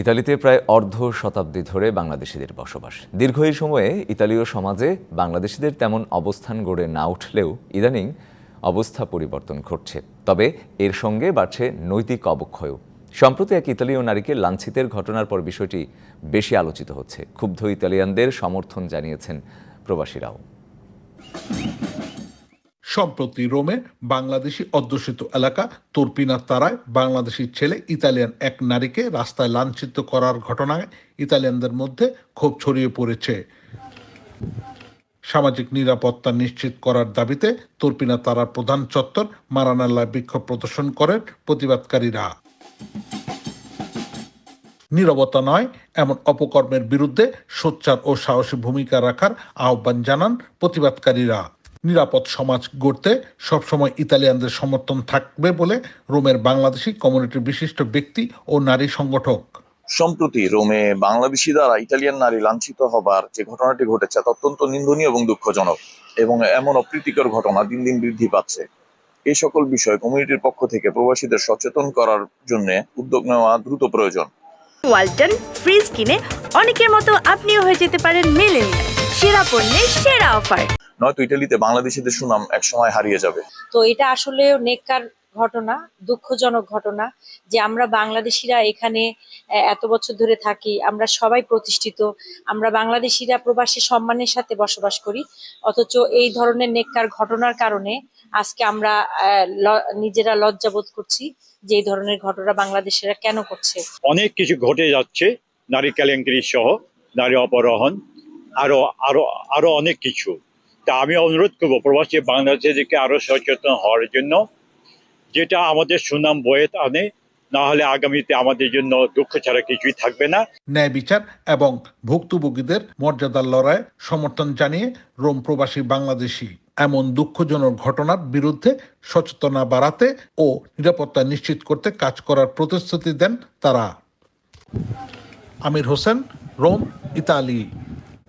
ইতালিতে প্রায় অর্ধ শতাব্দী ধরে বাংলাদেশিদের বসবাস। দীর্ঘ এই সময়ে ইতালীয় সমাজে বাংলাদেশিদের তেমন অবস্থান গড়ে না উঠলেও ইদানিং অবস্থা পরিবর্তন ঘটছে। তবে এর সঙ্গে বাড়ছে নৈতিক অবক্ষয়ও। সম্প্রতি এক ইতালীয় নারীকে লাঞ্ছিতের ঘটনার পর বিষয়টি বেশি আলোচিত হচ্ছে। ক্ষুব্ধ ইতালিয়ানদের সমর্থন জানিয়েছেন প্রবাসীরাও। সম্প্রতি রোমে বাংলাদেশি অধ্যুষিত এলাকা তুর্পিনা তারায় বাংলাদেশি ছেলে ইতালিয়ান এক নারীকে রাস্তায় লাঞ্ছিত করার ঘটনায় ইতালিয়ানদের মধ্যে ক্ষোভ ছড়িয়ে পড়েছে। সামাজিক নিরাপত্তা নিশ্চিত করার দাবিতে তুর্পিনা তারার প্রধান চত্বর মারানাল্লায় বিক্ষোভ প্রদর্শন করেন প্রতিবাদকারীরা। নীরবতা নয়, এমন অপকর্মের বিরুদ্ধে সোচ্চার ও সাহসী ভূমিকা রাখার আহ্বান জানান প্রতিবাদকারীরা। নিরাপদ সমাজ গড়তে সবসময় ইতালিয়ানদের সমর্থন থাকবে বলে রোমের বাংলাদেশি কমিউনিটির বিশিষ্ট ব্যক্তি ও নারী সংগঠক। সম্প্রতি রোমে বাংলাদেশি দ্বারা ইতালিয়ান নারী লাঞ্ছিত হবার যে ঘটনাটি ঘটেছে তা অত্যন্ত নিন্দনীয় এবং দুঃখজনক এবং এমন অপ্রীতিকর ঘটনা দিন দিন বৃদ্ধি পাচ্ছে। এই সকল বিষয় কমিউনিটির পক্ষ থেকে প্রবাসীদের সচেতন করার জন্য উদ্যোগ নেওয়া দ্রুত প্রয়োজন। ওয়ালটন ফ্রিজ কিনে অনেকের মতো আপনিও হয়ে যেতে পারেন মেলেনিয়া সেরা পণ্যের সেরা অফার। নয়তো ইটালিতে বাংলাদেশিদের সুনাম একসময় হারিয়ে যাবে। তো এটা আসলে নেককার ঘটনা দুঃখজনক ঘটনা যে আমরা বাংলাদেশিরা এখানে আহ, এত বছর ধরে থাকি আমরা সবাই প্রতিষ্ঠিত আমরা বাংলাদেশিরা প্রবাসী সম্মানের সাথে বসবাস করি অথচ এই ধরনের নেককার ঘটনার কারণে আজকে আমরা আহ, ল- নিজেরা লজ্জাবোধ করছি যে এই ধরনের ঘটনা বাংলাদেশিরা কেন করছে। অনেক কিছু ঘটে যাচ্ছে নারী কেলেঙ্কারি সহ নারী অপহরণ আরও আরও আরও অনেক কিছু। তা আমি অনুরোধ করব, প্রবাসী বাংলাদেশিদেরকে আরও সচেতন হওয়ার জন্য, যেটা আমাদের সুনাম বয়ে আনে, না হলে আগামীতে আমাদের জন্য দুঃখ ছাড়া কিছুই থাকবে না। ন্যায় বিচার এবং ভুক্তভোগীদের মর্যাদার লড়াই সমর্থন জানিয়ে রোম প্রবাসী বাংলাদেশি এমন দুঃখজনক ঘটনার বিরুদ্ধে সচেতনা বাড়াতে ও নিরাপত্তা নিশ্চিত করতে কাজ করার প্রতিশ্রুতি দেন তারা। Amir Hossain, Rome, Italy.